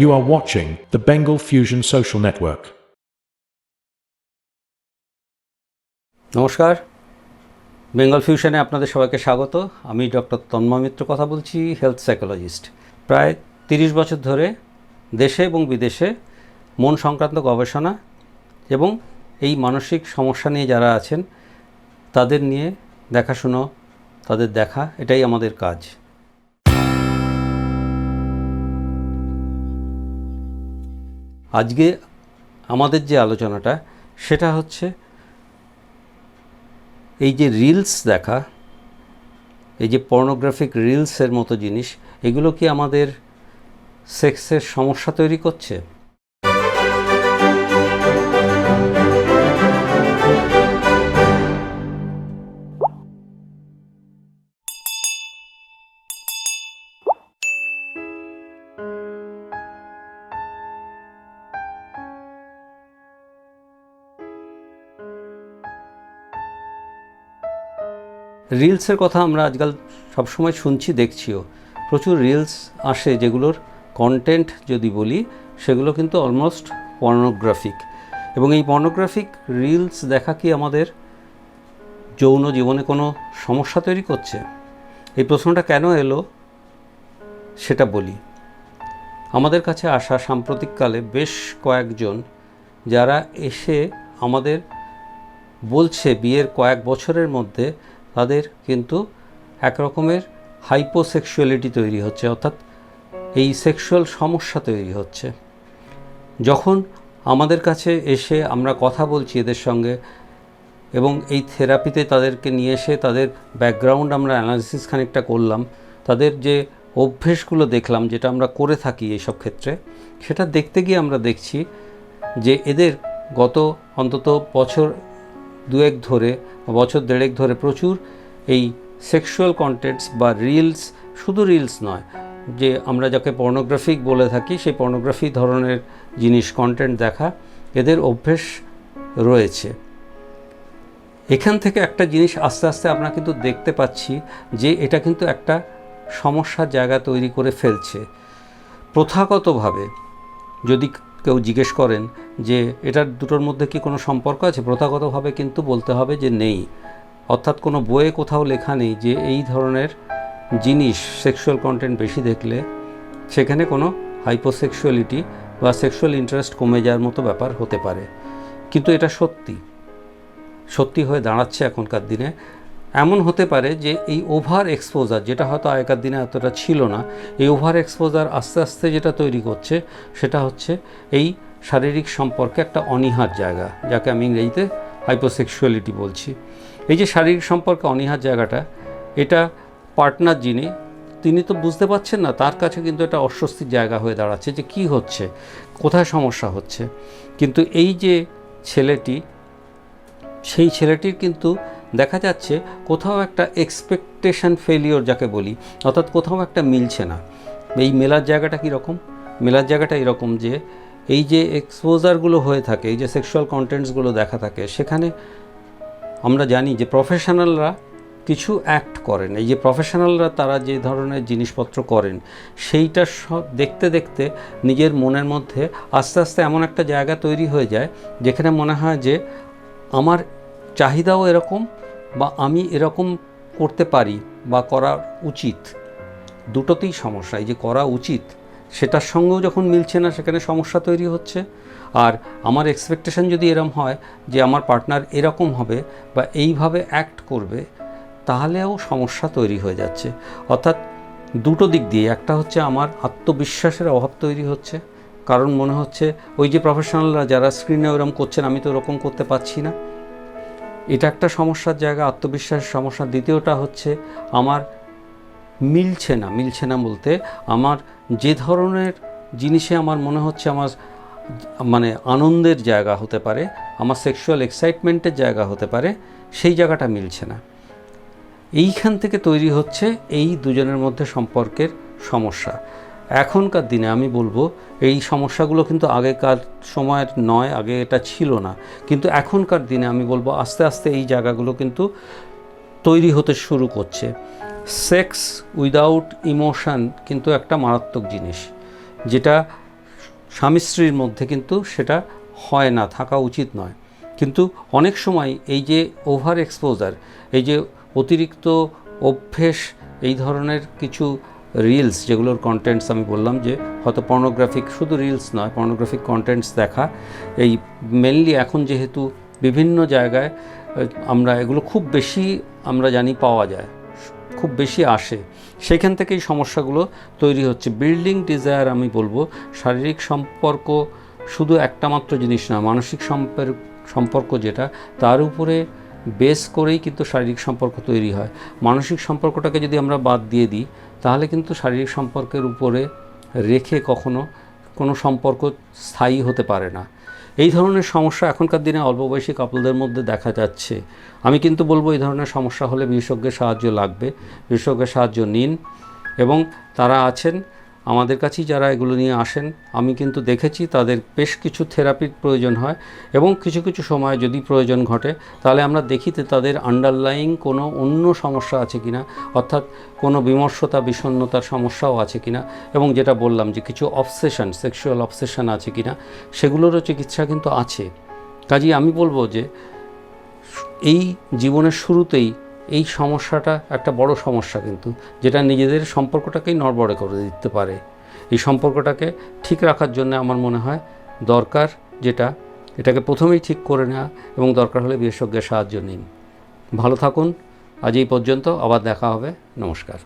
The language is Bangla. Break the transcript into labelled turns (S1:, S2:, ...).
S1: You are watching the Bengal Fusion Social Network.
S2: নমস্কার। বেঙ্গল ফিউশনে আপনাদের সবাইকে স্বাগত। আমি ডক্টর তন্ময় মিত্র কথা বলছি হেলথ সাইকোলজিস্ট প্রায় তিরিশ বছর ধরে দেশে এবং বিদেশে মন সংক্রান্ত গবেষণা এবং এই মানসিক সমস্যা নিয়ে যারা আছেন, তাদের নিয়ে দেখাশুনো, তাদের দেখা, এটাই আমাদের কাজ। আজকে আমাদের যে আলোচনাটা, সেটা হচ্ছে এই যে রিলস দেখা, এই যে পর্নোগ্রাফিক রিলসের মতো জিনিস, এগুলো কি আমাদের সেক্সের সমস্যা তৈরি করছে? রিলসের কথা আমরা আজকাল সবসময় শুনছি, দেখছিও। প্রচুর রিলস আসে যেগুলোর কন্টেন্ট যদি বলি, সেগুলো কিন্তু অলমোস্ট পর্নোগ্রাফিক এবং এই পর্নোগ্রাফিক রিলস দেখা কি আমাদের যৌন জীবনে কোনো সমস্যা তৈরি করছে? এই প্রশ্নটা কেন এলো, সেটা বলি। আমাদের কাছে আসা সাম্প্রতিককালে বেশ কয়েকজন যারা এসে আমাদের বলছে বিয়ের কয়েক বছরের মধ্যে তাদের কিন্তু এক রকমের হাইপোসেক্সুয়ালিটি তৈরি হচ্ছে, অর্থাৎ এই সেক্সুয়াল সমস্যা তৈরি হচ্ছে। যখন আমাদের কাছে এসে আমরা কথা বলছি এদের সঙ্গে এবং এই থেরাপিতে তাদেরকে নিয়ে এসে তাদের ব্যাকগ্রাউন্ড আমরা অ্যানালিসিস খানিকটা করলাম, তাদের যে অভ্যেসগুলো দেখলাম যেটা আমরা করে থাকি এইসব ক্ষেত্রে, সেটা দেখতে গিয়ে আমরা দেখছি যে এদের গত অন্তত বছর দুয়েক ধরে, বা বছর দেড়েক ধরে প্রচুর এই সেক্সুয়াল কন্টেন্টস বা রিলস শুধু রিলস নয়, যে আমরা যাকে পর্নোগ্রাফিক বলে থাকি, সেই পর্নোগ্রাফি ধরনের জিনিস কন্টেন্ট দেখা, এদের অভ্যেস রয়েছে। এখান থেকে একটা জিনিস আস্তে আস্তে আমরা কিন্তু দেখতে পাচ্ছি যে এটা কিন্তু একটা সমস্যার জায়গা তৈরি করে ফেলছে। প্রথাগতভাবে যদি কেউ জিজ্ঞেস করেন যে এটার দুটোর মধ্যে কি কোনো সম্পর্ক আছে? প্রথাগতভাবে কিন্তু বলতে হবে যে নেই। অর্থাৎ কোনো বইয়ে কোথাও লেখা নেই যে এই ধরনের জিনিস সেক্সুয়াল কন্টেন্ট বেশি দেখলে সেখানে কোনো হাইপোসেক্সুয়ালিটি বা সেক্সুয়াল ইন্টারেস্ট কমে যাওয়ার মতো ব্যাপার হতে পারে। কিন্তু এটা সত্যি। সত্যি হয়ে দাঁড়াচ্ছে এখনকার দিনে। এমন হতে পারে যে এই ওভার এক্সপোজার যেটা হয়তো আগেকার দিনে এতটা ছিল না, এই ওভার এক্সপোজার আস্তে আস্তে যেটা তৈরি করছে, সেটা হচ্ছে এই শারীরিক সম্পর্কে একটা অনীহার জায়গা, যাকে আমি ইংরেজিতে হাইপোসেক্সুয়ালিটি বলছি। এই যে শারীরিক সম্পর্কে অনীহার জায়গাটা, এটা পার্টনার যিনি, তিনি তো বুঝতে পারছেন না, তার কাছে কিন্তু এটা অস্বস্তির জায়গা হয়ে দাঁড়াচ্ছে যে কি হচ্ছে, কোথায় সমস্যা হচ্ছে। কিন্তু এই যে ছেলেটি, সেই ছেলেটির কিন্তু দেখা যাচ্ছে কোথাও একটা এক্সপেকটেশন ফেলিওর যাকে বলি, অর্থাৎ কোথাও একটা মিলছে না। এই মেলার জায়গাটা কীরকম? মেলার জায়গাটা এরকম যে এই যে এক্সপোজারগুলো হয়ে থাকে, এই যে সেক্সুয়াল কন্টেন্টসগুলো দেখা থাকে, সেখানে আমরা জানি যে প্রফেশনালরা কিছু অ্যাক্ট করেন। এই যে প্রফেশনালরা তারা যে ধরনের জিনিসপত্র করেন, সেইটা সব দেখতে দেখতে নিজের মনের মধ্যে আস্তে আস্তে এমন একটা জায়গা তৈরি হয়ে যায়, যেখানে মনে হয় যে আমার চাহিদাও এরকম বা আমি এরকম করতে পারি বা করা উচিত। দুটোতেই সমস্যা। এই যে করা উচিত সেটার সঙ্গেও যখন মিলছে না, সেখানে সমস্যা তৈরি হচ্ছে। আর আমার এক্সপেকটেশন যদি এরম হয় যে আমার পার্টনার এরকম হবে বা এইভাবে অ্যাক্ট করবে, তাহলেও সমস্যা তৈরি হয়ে যাচ্ছে। অর্থাৎ দুটো দিক দিয়ে, একটা হচ্ছে আমার আত্মবিশ্বাসের অভাব তৈরি হচ্ছে। কারণ মনে হচ্ছে ওই যে প্রফেশনালরা যারা স্ক্রিনে ওরকম করছেন, আমি তো ওরকম করতে পারছি না। এটা একটা সমস্যার জায়গা, আত্মবিশ্বাসের সমস্যা। দ্বিতীয়টা হচ্ছে আমার মিলছে না মিলছে না বলতে আমার যে ধরনের জিনিসে আমার মনে হচ্ছে আমার মানে আনন্দের জায়গা হতে পারে, আমার সেক্সুয়াল এক্সাইটমেন্টের জায়গা হতে পারে, সেই জায়গাটা মিলছে না। এইখান থেকে তৈরি হচ্ছে এই দুজনের মধ্যে সম্পর্কের সমস্যা। এখনকার দিনে আমি বলব, এই সমস্যাগুলো কিন্তু আগেকার সময়ের নয়, আগে এটা ছিল না। কিন্তু এখনকার দিনে আমি বলব, আস্তে আস্তে এই জায়গাগুলো কিন্তু তৈরি হতে শুরু করছে। সেক্স উইদাউট ইমোশন কিন্তু একটা মারাত্মক জিনিস, যেটা স্বামী স্ত্রীর মধ্যে কিন্তু সেটা হয় না, থাকা উচিত নয়। কিন্তু অনেক সময় এই যে ওভার এক্সপোজার, এই যে অতিরিক্ত অভ্যেস, এই ধরনের কিছু রিলস, যেগুলোর কন্টেন্টস আমি বললাম যে হয়তো পর্নোগ্রাফিক শুধু রিলস নয় পর্নোগ্রাফিক কন্টেন্টস দেখা, এই মেনলি এখন যেহেতু বিভিন্ন জায়গায় আমরা এগুলো খুব বেশি আমরা জানি পাওয়া যায়। খুব বেশি আসে। সেখান থেকেই সমস্যাগুলো তৈরি হচ্ছে। বিল্ডিং ডিজায়ার আমি বলব, শারীরিক সম্পর্ক শুধু একটা মাত্র জিনিস না, মানসিক সম্পর্ক সম্পর্ক যেটা, তার উপরে বেস করেই কিন্তু শারীরিক সম্পর্ক তৈরি হয়। মানসিক সম্পর্কটাকে যদি আমরা বাদ দিয়ে দিই, তাহলে কিন্তু শারীরিক সম্পর্কের উপরে রেখে কখনো কোনো সম্পর্ক স্থায়ী হতে পারে না। এই ধরনের সমস্যা এখনকার দিনে অল্প বয়সী কাপলদের মধ্যে দেখা যাচ্ছে। আমি কিন্তু বলব এই ধরনের সমস্যা হলে বিশেষজ্ঞের সাহায্য লাগবে। বিশেষজ্ঞের সাহায্য নিন এবং তারা আছেন আমাদের কাছেই যারা এগুলো নিয়ে আসেন, আমি কিন্তু দেখেছি তাদের বেশ কিছু থেরাপির প্রয়োজন হয় এবং কিছু কিছু সময় যদি প্রয়োজন ঘটে, তাহলে আমরা দেখি যে তাদের আন্ডারলাইং কোনো অন্য সমস্যা আছে কিনা, অর্থাৎ কোনো বিমর্ষতা, বিষণ্ণতার সমস্যাও আছে কিনা এবং যেটা বললাম যে কিছু অবসেশন সেক্সুয়াল অবসেশন আছে কিনা, সেগুলোরও চিকিৎসা কিন্তু আছে। কাজেই আমি বলব যে এই জীবনের শুরুতেই এই সমস্যাটা একটা বড় সমস্যা কিন্তু, যেটা নিজেদের সম্পর্কটাকেই নড়বড়ে করে দিতে পারে। এই সম্পর্কটাকে ঠিক রাখার জন্য আমার মনে হয় দরকার যেটা, এটাকে প্রথমেই ঠিক করে নেওয়া এবং দরকার হলে বিশেষজ্ঞের সাহায্য নিন। ভালো থাকুন, আজ এই পর্যন্ত, আবার দেখা হবে, নমস্কার।